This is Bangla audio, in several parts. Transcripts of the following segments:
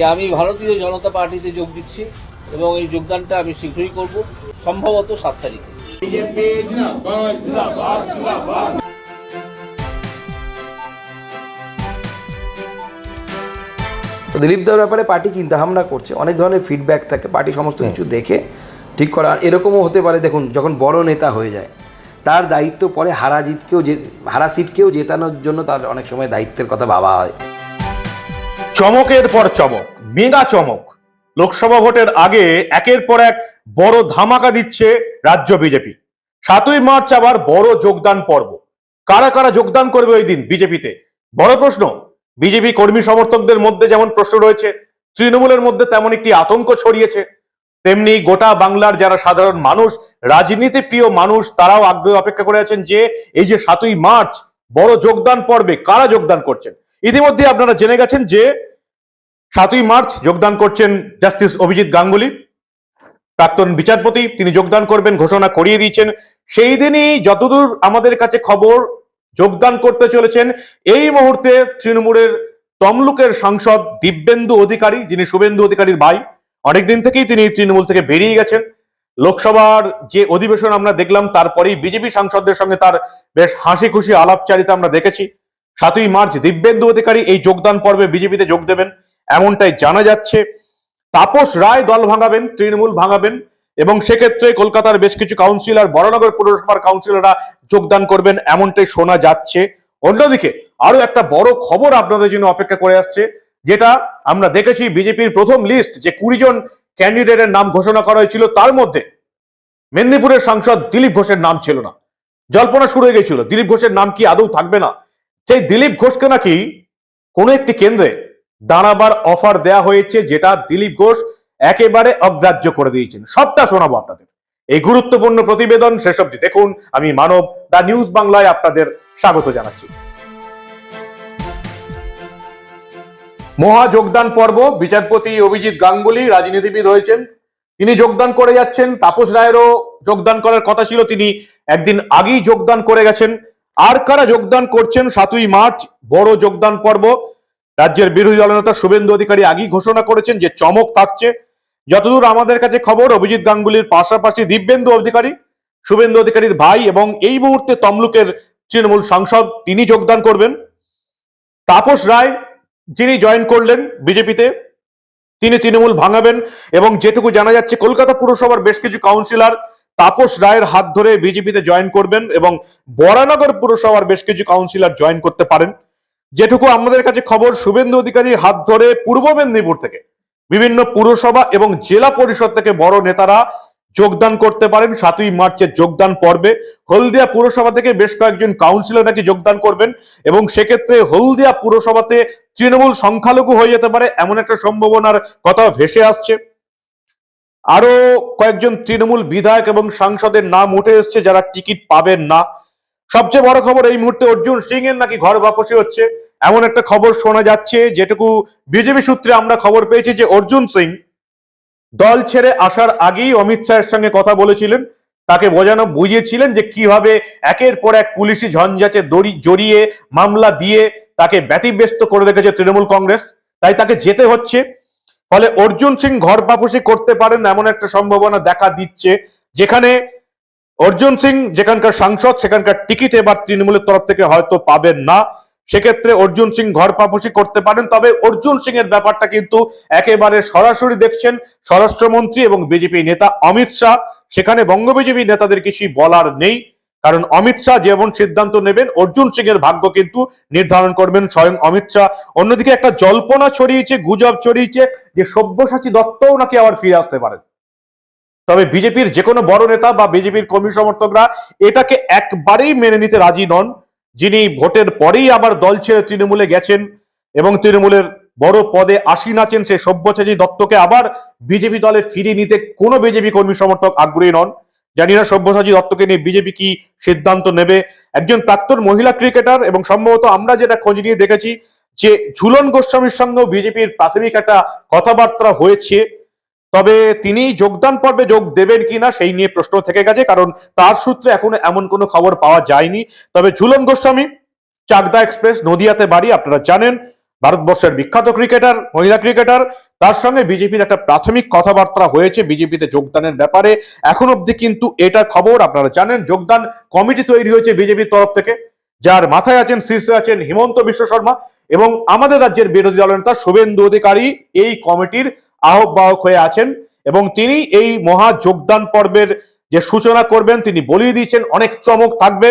যে আমি ভারতীয় জনতা পার্টিতে যোগ দিচ্ছি এবং এই যোগদানটা আমি শীঘ্রই করব সম্ভবত সাত তারিখে। দিলীপ দেওয়ার ব্যাপারে পার্টি চিন্তাভাবনা করছে অনেক ধরনের ফিডব্যাক থাকে পার্টি সমস্ত হ্যাঁ। কিছু দেখে ঠিক করা এরকমও হতে পারে দেখুন যখন বড় নেতা হয়ে যায় তার দায়িত্ব পরে হারাজিতকেও যে হারা সিটকেও জেতানোর জন্য তার অনেক সময় দায়িত্বের কথা ভাবা হয়। চমকের পর চমক, মেগা চমক। লোকসভা ভোটের আগে একের পর এক বড় ধামাকা দিচ্ছে রাজ্য বিজেপি। সাতই মার্চ আবার বড় যোগদান পর্ব। কারা কারা যোগদান করবে ওই দিন বিজেপিতে? বড় প্রশ্ন, বিজেপি কর্মী সমর্থকদের মধ্যে যেমন প্রশ্ন রয়েছে, তৃণমূলের মধ্যে তেমন একটি আতঙ্ক ছড়িয়েছে। তেমনি গোটা বাংলার যারা সাধারণ মানুষ রাজনীতি প্রিয় মানুষ, তারাও আগ্রহ অপেক্ষা করে আছেন যে, এই যে সাতই মার্চ বড় যোগদান পর্বে কারা যোগদান করছেন? ইতিমধ্যে আপনারা জেনে গেছেন যে সাতই মার্চ যোগদান করছেন জাস্টিস অভিজিৎ গাঙ্গুলি। প্রাক্তন বিচারপতি, তিনি যোগদান করবেন, ঘোষণা করিয়ে দিয়েছেন। সেই দিনই যতদূর আমাদের কাছে খবর যোগদান করতে চলেছেন, এই মুহূর্তে তৃণমূলের তমলুকের সাংসদ দিব্যেন্দু অধিকারী, যিনি শুভেন্দু অধিকারীর ভাই, অনেকদিন থেকেই তিনি তৃণমূল থেকে বেরিয়ে গেছেন। লোকসভার যে অধিবেশন আমরা দেখলাম, তারপরেই বিজেপি সাংসদদের সঙ্গে তার বেশ হাসি খুশি আলাপচারিতা আমরা দেখেছি। সাতই মার্চ দিব্যেন্দু অধিকারী এই যোগদান পর্বে বিজেপিতে যোগ দেবেন, এমনটাই জানা যাচ্ছে। তাপস রায় দল ভাঙাবেন, তৃণমূল ভাঙাবেন, এবং সেক্ষেত্রে কলকাতার বেশ কিছু কাউন্সিলর বড়নগর পৌরসভার কাউন্সিলররা যোগদান করবেন, এমনটাই শোনা যাচ্ছে। অন্যদিকে আরও একটা বড় খবর আপনাদের জন্য অপেক্ষা করে আসছে, যেটা আমরা দেখেছি বিজেপির প্রথম লিস্ট যে কুড়ি জন ক্যান্ডিডেটের নাম ঘোষণা করা হয়েছিল, তার মধ্যে মেদিনীপুরের সাংসদ দিলীপ ঘোষের নাম ছিল না। জল্পনা শুরু হয়ে গেছিল, দিলীপ ঘোষের নাম কি আদৌ থাকবে না? সেই দিলীপ ঘোষকে নাকি কোনো একটি কেন্দ্রে দাঁড়াবার অফার দেয়া হয়েছে, যেটা দিলীপ ঘোষ একেবারে অগ্রাহ্য করে দিয়েছেন। সবটা শোনাবো আপনাদের। এই গুরুত্বপূর্ণ প্রতিবেদন শেষ অবধি দেখুন। আমি মানব, দা নিউজ বাংলায় আপনাদের স্বাগত জানাচ্ছি। মহা যোগদান পর্ব, বিচারপতি অভিজিৎ গাঙ্গুলি রাজনীতিবিদ হয়েছেন। তিনি যোগদান করে যাচ্ছেন। তাপস রায়েরও যোগদান করার কথা ছিল। তিনি একদিন আগেই যোগদান করে গেছেন। আর কারা যোগদান করছেন সাতই মার্চ? বড় যোগদান পর্ব। রাজ্যের বিরোধী দলনেতা শুভেন্দু অধিকারী আগেই ঘোষণা করেছেন যে চমক থাকছে। যতদূর আমাদের কাছে খবর, অভিজিৎ গাঙ্গুলির পাশাপাশি দিব্যেন্দু অধিকারী, শুভেন্দু অধিকারীর ভাই এবং এই মুহূর্তে তমলুকের তৃণমূল সাংসদ, তিনি যোগদান করবেন। তাপস রায়, যিনি জয়েন করলেন বিজেপিতে, তিনি তৃণমূল ভাঙাবেন এবং যেটুকু জানা যাচ্ছে, কলকাতা পুরসভার বেশ কিছু কাউন্সিলর তাপস রায়ের হাত ধরে বিজেপিতে জয়েন করবেন এবং বরানগর পুরসভার বেশ কিছু কাউন্সিলর জয়েন করতে পারেন। যেটুকু আমাদের কাছে খবর, শুভেন্দু অধিকারীর হাত ধরে পূর্ব মেদিনীপুর থেকে বিভিন্ন পুরসভা এবং জেলা পরিষদ থেকে বড় নেতারা যোগদান করতে পারেন। সাতই মার্চের যোগদান পর্বে হলদিয়া পুরসভা থেকে বেশ কয়েকজন কাউন্সিলর নাকি যোগদান করবেন এবং সেক্ষেত্রে হলদিয়া পুরসভাতে তৃণমূল সংখ্যালঘু হয়ে যেতে পারে এমন একটা সম্ভাবনার কথা ভেসে আসছে। আরও কয়েকজন তৃণমূল বিধায়ক এবং সাংসদের নাম উঠে এসছে যারা টিকিট পাবেন না। সবচেয়ে বড় খবর এই মুহূর্তে অর্জুন সিং এর নাকি ঘর বাপসি হচ্ছে। এমন একটা খবর শোনা যাচ্ছে, যেটুকু বিজেপি সূত্রে আমরা খবর পেয়েছি যে অর্জুন সিং দল ছেড়ে আসার আগেই অমিত শাহের সঙ্গে কথা বলেছিলেন। তাকে বোঝানো, বুঝিয়েছিলেন যে কীভাবে একের পর এক পুলিশি ঝঞ্ঝাটে দড়ি জড়িয়ে, মামলা দিয়ে তাকে ব্যতিব্যস্ত করে রেখেছে তৃণমূল কংগ্রেস। তাই তাকে যেতে হচ্ছে। ফলে অর্জুন সিং ঘর বাপসি করতে পারেন এমন একটা সম্ভাবনা দেখা দিচ্ছে, যেখানে অর্জুন সিং যেখানকার সাংসদ, সেখানকার টিকিট এবার তৃণমূলের তরফ থেকে হয়তো পাবেন না। সেক্ষেত্রে অর্জুন সিং ঘর পাপসি করতে পারেন, তবে অর্জুন সিং এর ব্যাপারটা কিন্তু একেবারে সরাসরি দেখছেন স্বরাষ্ট্রমন্ত্রী এবং বিজেপি নেতা অমিত শাহ। সেখানে বঙ্গ বিজেপি নেতাদের কিছুই বলার নেই। কারণ অমিত শাহ যেমন সিদ্ধান্ত নেবেন, অর্জুন সিং এর ভাগ্য কিন্তু নির্ধারণ করবেন স্বয়ং অমিত শাহ। অন্যদিকে একটা জল্পনা ছড়িয়েছে, গুজব ছড়িয়েছে যে সব্যসাচী দত্তও নাকি আবার ফিরে আসতে পারেন। তবে বিজেপির যে কোনো বড় নেতা বা বিজেপির কর্মী সমর্থকরা এটাকে একবারেই মেনে নিতে রাজি নন, যিনি ভোটের পরেই আবার দল ছেড়ে তৃণমূলে গেছেন এবং তৃণমূলের বড় পদে আসীন আছেন সেই সব্যসাচী দত্তকে আবার বিজেপি দলে ফিরিয়ে নিতে কোনো বিজেপি কর্মী সমর্থক আগ্রহী নন। জানি না সব্যসাচী দত্তকে নিয়ে বিজেপি কি সিদ্ধান্ত নেবে। একজন প্রাক্তন মহিলা ক্রিকেটার এবং সম্ভবত আমরা যেটা খোঁজ নিয়ে দেখেছি যে ঝুলন গোস্বামীর সঙ্গেও বিজেপির প্রাথমিক একটা কথাবার্তা হয়েছে। তবে তিনি যোগদান পর্বে যোগ দেবেন কিনা সেই নিয়ে প্রশ্ন থেকে গেছে, কারণ তার সূত্রে এখনও এমন কোনো খবর পাওয়া যায়নি। তবে ঝুলন গোস্বামী, চাকদা এক্সপ্রেস, নদিয়াতে বাড়ি, আপনারা জানেন ভারতবর্ষের বিখ্যাত ক্রিকেটার, মহিলা ক্রিকেটার। তার সঙ্গে বিজেপির একটা প্রাথমিক কথাবার্তা হয়েছে, বিজেপিতে যোগদানের ব্যাপারে। এখন অবধি কিন্তু এটা খবর, আপনারা জানেন, যোগদান কমিটি তৈরি হয়েছে বিজেপির তরফ থেকে। যার মাথায় আছেন, শীর্ষে আছেন হিমন্ত বিশ্ব শর্মা এবং আমাদের রাজ্যের বিরোধী দলনেতা শুভেন্দু অধিকারী এই কমিটির আহ্বায়ক হয়ে আছেন এবং তিনি এই মহা যোগদান পর্বের যে সূচনা করবেন, তিনি বলিয়ে দিয়েছেন, অনেক চমক থাকবে।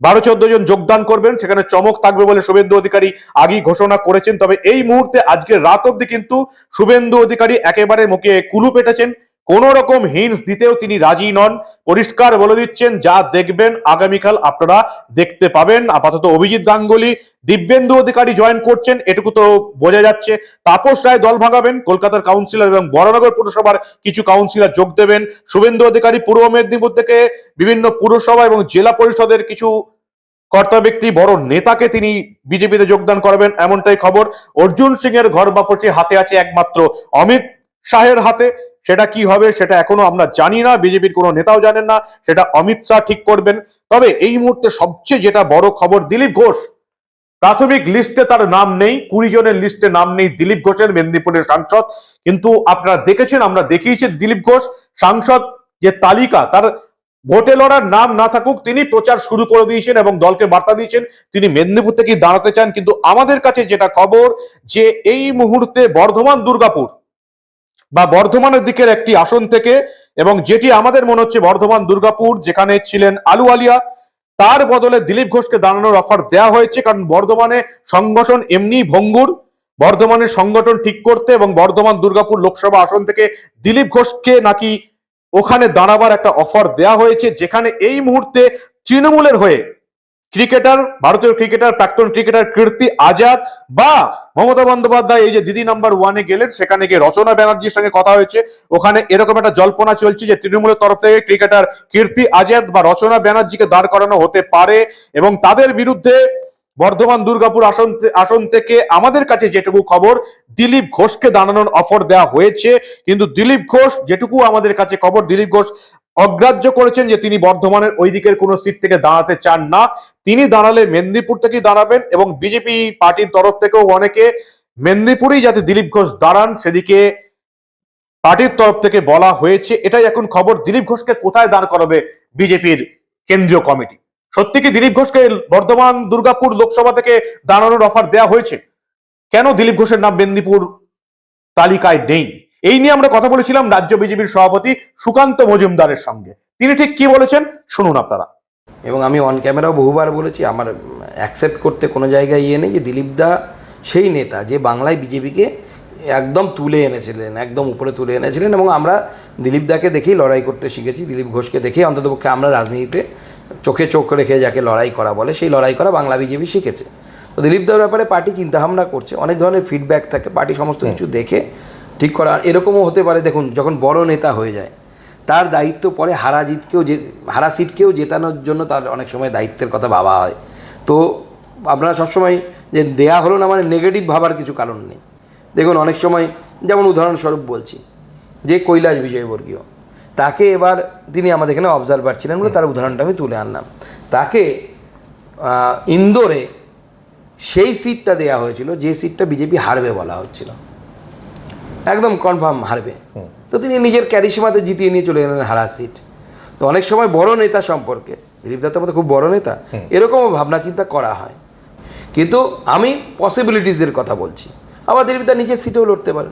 বারো চোদ্দ জন যোগদান করবেন, সেখানে চমক থাকবে বলে শুভেন্দু অধিকারী আগেই ঘোষণা করেছেন। তবে এই মুহূর্তে আজকে রাত অব্দি কিন্তু শুভেন্দু অধিকারী একেবারে মুখে কুলু পেটেছেন। কোন রকম হিন্স দিতেও তিনি রাজি নন। পরিষ্কার বলে দিচ্ছেন, যা দেখবেন আগামীকাল আপনারা দেখতে পাবেন। আপাতত অভিজিৎ গাঙ্গুলি দিব্যেন্দু অধিকারী জয়েন করছেন, এটুকু তো বোঝা যাচ্ছে। তাপস রায় দল ভাঙাবেন, কলকাতার কাউন্সিলর এবং বড়নগর পুরসভার কিছু কাউন্সিলর যোগ দেবেন। শুভেন্দু অধিকারী পূর্ব মেদিনীপুর থেকে বিভিন্ন পুরসভা এবং জেলা পরিষদের কিছু কর্তা ব্যক্তি, বড় নেতাকে তিনি বিজেপিতে যোগদান করবেন, এমনটাই খবর। অর্জুন সিং এর ঘর বাপচে হাতে আছে একমাত্র অমিত শাহের হাতে। সেটা কি হবে সেটা এখনও আমরা জানি না, বিজেপির কোনো নেতাও জানেন না, সেটা অমিত শাহ ঠিক করবেন। তবে এই মুহূর্তে সবচেয়ে যেটা বড় খবর দিলীপ ঘোষ। প্রাথমিক লিস্টে তার নাম নেই, কুড়ি জনের লিস্টে নাম নেই দিলীপ ঘোষের, মেদিনীপুরের সাংসদ। কিন্তু আপনারা দেখেছেন, আমরা দেখিয়েছি দিলীপ ঘোষ, সাংসদ যে তালিকা, তার ভোটে লড়ার নাম না থাকুক, তিনি প্রচার শুরু করে দিয়েছেন এবং দলকে বার্তা দিয়েছেন। তিনি মেদিনীপুর থেকে দাঁড়াতে চান, কিন্তু আমাদের কাছে যেটা খবর, যে এই মুহূর্তে বর্ধমান দুর্গাপুর বা বর্ধমানের দিকের একটি আসন থেকে এবং যেটি আমাদের মনে হচ্ছে বর্ধমান, দুর্গাপুর যেখানে ছিলেন আলু আলিয়া, তার বদলে দিলীপ ঘোষকে দাঁড়ানোর অফার দেওয়া হয়েছে। কারণ বর্ধমানে সংগঠন এমনি ভঙ্গুর। বর্ধমানের সংগঠন ঠিক করতে এবং বর্ধমান, দুর্গাপুর লোকসভা আসন থেকে দিলীপ ঘোষকে নাকি ওখানে দাঁড়াবার একটা অফার দেওয়া হয়েছে, যেখানে এই মুহূর্তে তৃণমূলের হয়ে ক্রিকেটার, ভারতীয় ক্রিকেটার, প্রাক্তন ক্রিকেটার কীর্তি আজাদ বা মমতা বন্দ্যোপাধ্যায়, এই যে দিদি নাম্বার ওয়ানে গেলেন, সেখানে গিয়ে রচনা ব্যানার্জির সঙ্গে কথা হয়েছে। ওখানে এরকম একটা জল্পনা চলছে যে তৃণমূলের তরফ থেকে ক্রিকেটার কীর্তি আজাদ বা রচনা ব্যানার্জিকে দাঁড় করানো হতে পারে এবং তাদের বিরুদ্ধে বর্ধমান দুর্গাপুর আসন আসন থেকে আমাদের কাছে যেটুকু খবর, দিলীপ ঘোষকে দাঁড়ানোর অফার দেওয়া হয়েছে। কিন্তু দিলীপ ঘোষ, যেটুকু আমাদের কাছে খবর, দিলীপ ঘোষ অগ্রাহ্য করেছেন যে তিনি বর্ধমানের ওই দিকের কোনো সিট থেকে দাঁড়াতে চান না। তিনি দাঁড়ালে মেদিনীপুর থেকেই দাঁড়াবেন এবং বিজেপি পার্টির তরফ থেকেও অনেকে মেদিনীপুরেই যাতে দিলীপ ঘোষ দাঁড়ান, সেদিকে পার্টির তরফ থেকে বলা হয়েছে। এটাই এখন খবর। দিলীপ ঘোষকে কোথায় দাঁড় করাবে বিজেপির কেন্দ্রীয় কমিটি? সত্যি কি দিলীপ ঘোষকে বর্ধমান দুর্গাপুর লোকসভা থেকে দাঁড়ানোর অফার দেওয়া হয়েছে? কেন দিলীপ ঘোষের নাম মেদিনীপুর তালিকায় নেই? এই নিয়ে আমরা কথা বলেছিলাম রাজ্য বিজেপির সভাপতি সুকান্ত মজুমদারের সঙ্গে। তিনি ঠিক কি বলেছেন? শুনুন আপনারা। এবং আমি অন ক্যামেরাও বহুবার বলেছি আমার অ্যাকসেপ্ট করতে কোনো জায়গায় ইয়ে নেই যে দিলীপ দা সেই নেতা যে বাংলায় বিজেপিকে একদম তুলে এনেছিলেন একদম উপরে তুলে এনেছিলেন এবং আমরা দিলীপ দাকে দেখেই লড়াই করতে শিখেছি দিলীপ ঘোষকে দেখেই অন্ততপক্ষে আমরা রাজনীতিতে চোখে চোখ রেখে যাকে লড়াই করা বলে সেই লড়াই করা বাংলা বিজেপি শিখেছে। তো দিলীপ দার ব্যাপারে পার্টি চিন্তাভাবনা করছে অনেক ধরনের ফিডব্যাক থাকে পার্টি সমস্ত কিছু দেখে ঠিক করা। এরকমও হতে পারে দেখুন যখন বড় নেতা হয়ে যায় তার দায়িত্ব পরে হারাজিতকেও যে হারা সিটকেও জেতানোর জন্য তার অনেক সময় দায়িত্বের কথা ভাবা হয়। তো আপনারা সবসময় যে দেয়া হলো না মানে নেগেটিভ ভাবার কিছু কারণ নেই। দেখুন অনেক সময় যেমন উদাহরণস্বরূপ বলছি যে কৈলাস বিজয়বর্গীয় তাকে এবার তিনি আমাদের এখানে অবজারভার ছিলেন বলে তার উদাহরণটা আমি তুলে আনলাম। তাকে ইন্দোরে সেই সিটটা দেয়া হয়েছিল যে সিটটা বিজেপি হারবে বলা হচ্ছিল। একদম কনফার্ম হারবে। তো তিনি নিজের ক্যারিসমাতে জিতিয়ে নিয়ে চলে গেলেন হারা সিট তো অনেক সময় বড় নেতা সম্পর্কে দিলীপ দত্তের মতো খুব বড় নেতা এরকমও ভাবনা চিন্তা করা হয়। কিন্তু আমি পসিবিলিটিসের কথা বলছি। আবার দিলীপ দা নিজের সিটেও লড়তে পারে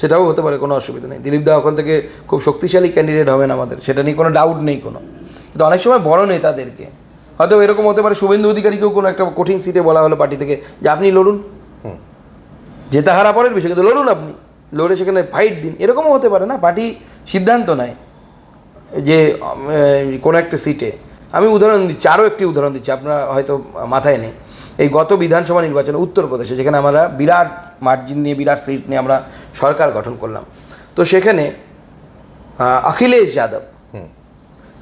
সেটাও হতে পারে কোনো অসুবিধা নেই। দিলীপ দা ওখান থেকে খুব শক্তিশালী ক্যান্ডিডেট হবেন আমাদের সেটা নিয়ে কোনো ডাউট নেই কোনো। কিন্তু অনেক সময় বড় নেতাদেরকে হয়তো এরকম হতে পারে শুভেন্দু অধিকারীকেও কোনো একটা কঠিন সিটে বলা হলো পার্টি থেকে যে আপনি লড়ুন। জেতা হারা পরের বিষয় কিন্তু লড়ুন আপনি। লড়ে সেখানে ফাইট দিন। এরকমও হতে পারে না পার্টি সিদ্ধান্ত নেয় যে কোনো একটা সিটে আমি উদাহরণ দিচ্ছি আরও একটি উদাহরণ দিচ্ছি আপনারা হয়তো মাথায় নেই। এই গত বিধানসভা নির্বাচনে উত্তরপ্রদেশে যেখানে আমরা বিরাট মার্জিন নিয়ে বিরাট সিট নিয়ে আমরা সরকার গঠন করলাম। তো সেখানে অখিলেশ যাদব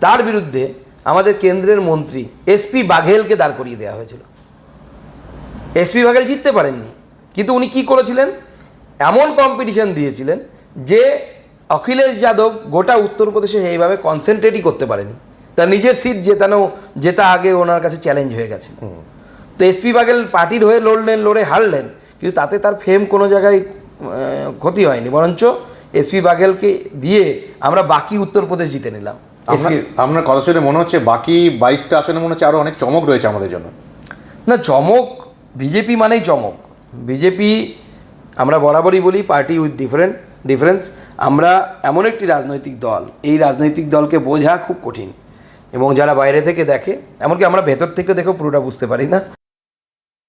তার বিরুদ্ধে আমাদের কেন্দ্রের মন্ত্রী এসপি বাঘেলকে দাঁড় করিয়ে দেওয়া হয়েছিল। এসপি বাঘেল জিততে পারেননি কিন্তু উনি কি করেছিলেন? এমন কম্পিটিশন দিয়েছিলেন যে অখিলেশ যাদব গোটা উত্তরপ্রদেশে এইভাবে কনসেন্ট্রেটই করতে পারেনি। তার নিজের সিট জেতানো জেতা আগে ওনার কাছে চ্যালেঞ্জ হয়ে গেছে তো এসপি বাঘেল পার্টির হয়ে লড়লেন লড়ে হারলেন কিন্তু তাতে তার ফেম কোনো জায়গায় ক্ষতি হয়নি। বরঞ্চ এসপি বাঘেলকে দিয়ে আমরা বাকি উত্তরপ্রদেশ জিতে নিলাম। আপনার কথা শুনে মনে হচ্ছে বাকি বাইশটা আসনে মনে হচ্ছে আরও অনেক চমক রয়েছে আমাদের জন্য। না চমক বিজেপি মানেই চমক। বিজেপি আমরা বরাবরই বলি পার্টি উইথ ডিফারেন্ট ডিফারেন্স। আমরা এমন একটি রাজনৈতিক দল। এই রাজনৈতিক দলকে বোঝা খুব কঠিন এবং যারা বাইরে থেকে দেখে, এমনকি আমরা ভেতর থেকে দেখেও পুরোটা বুঝতে পারি না।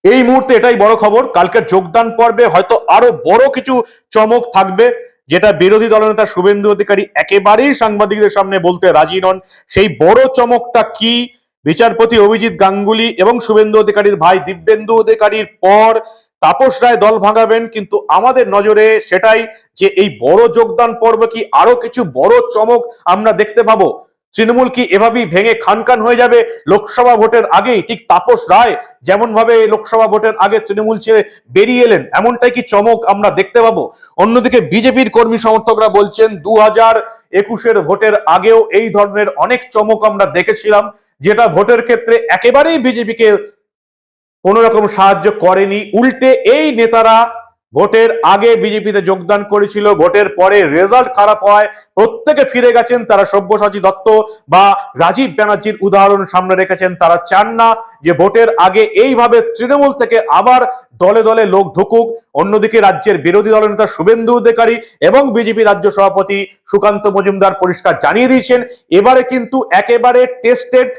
এই মুহূর্তে এটাই বড় খবর। কালকের যোগদান পর্বে হয়তো আরও বড় কিছু চমক থাকবে, যেটা বিরোধী দলনেতা শুভেন্দু অধিকারী একেবারেই সাংবাদিকদের সামনে বলতে রাজি নন। সেই বড় চমকটা কি? বিচারপতি অভিজিৎ গাঙ্গুলি এবং শুভেন্দু অধিকারীর ভাই দিব্যেন্দু অধিকারীর পর তাপস রায় দল ভাঙাবেন, কিন্তু আমাদের নজরে সেটাই যে এই বড় যোগদান পর্ব কি আরও কিছু বড় চমক আমরা দেখতে পাবো। তৃণমূল কি এভাবেই ভেঙে খানখান হয়ে যাবে? লোকসভা ভোটের আগেই ঠিক তাপস রায় যেমন ভাবে লোকসভা ভোটের আগে তৃণমূল ছেড়ে বেরিয়ে এলেন, এমনটাই কি চমক আমরা দেখতে পাবো? অন্যদিকে বিজেপির কর্মী সমর্থকরা বলছেন দু হাজার একুশের ভোটের আগেও এই ধরনের অনেক চমক আমরা দেখেছিলাম, যেটা ভোটের ক্ষেত্রে একেবারেই বিজেপিকে কোন রকম সাহায্য করেনি। উল্টে এই নেতারা ভোটের আগে বিজেপিতে যোগদান করেছিল, ভোটের পরে রেজাল্ট খারাপ হয় প্রত্যেকে ফিরে গেছেন তারা সব্যসাচী দত্ত বা রাজীব ব্যানার্জির উদাহরণ সামনে রেখেছেন, তারা চান না যে ভোটের আগে এইভাবে তৃণমূল থেকে আবার দলে দলে লোক ঢুকুক। অন্যদিকে রাজ্যের বিরোধী দলনেতা শুভেন্দু অধিকারী এবং বিজেপি রাজ্য সভাপতি সুকান্ত মজুমদার পরিষ্কার জানিয়ে দিয়েছেন, এবারে কিন্তু একেবারে টেস্টেড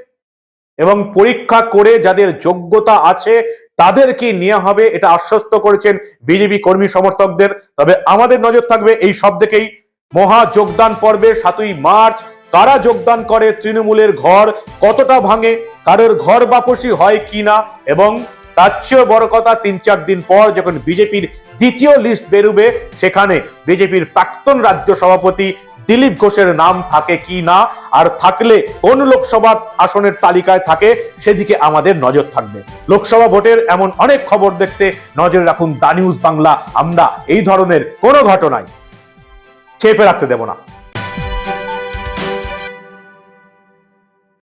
এবং পরীক্ষা করে যাদের যোগ্যতা আছে, তাদেরকে নেওয়া হবে। এটা আশ্বস্ত করেছেন বিজেপি কর্মী সমর্থকদের। তবে আমাদের নজর থাকবে এই সব দিকেই। মহা যোগদান পর্বে সাতই মার্চ, কারা যোগদান করে তৃণমূলের ঘর, কতটা ভাঙে, কারোর ঘর বাপসি হয় কিনা এবং তার চেয়েও বড় কথা, তিন চার দিন পর যখন বিজেপির দ্বিতীয় লিস্ট বেরোবে, সেখানে বিজেপির প্রাক্তন রাজ্য সভাপতি দিলীপ ঘোষের নাম থাকে কি না? আর থাকলে কোন লোকসভা আসনের তালিকায় থাকে, সেদিকে আমাদের নজর থাকবে। লোকসভা ভোটের এমন অনেক খবর দেখতে নজর রাখুন দা নিউজ বাংলা। আমরা এই ধরনের কোনো ঘটনায় চেপে রাখতে দেব না।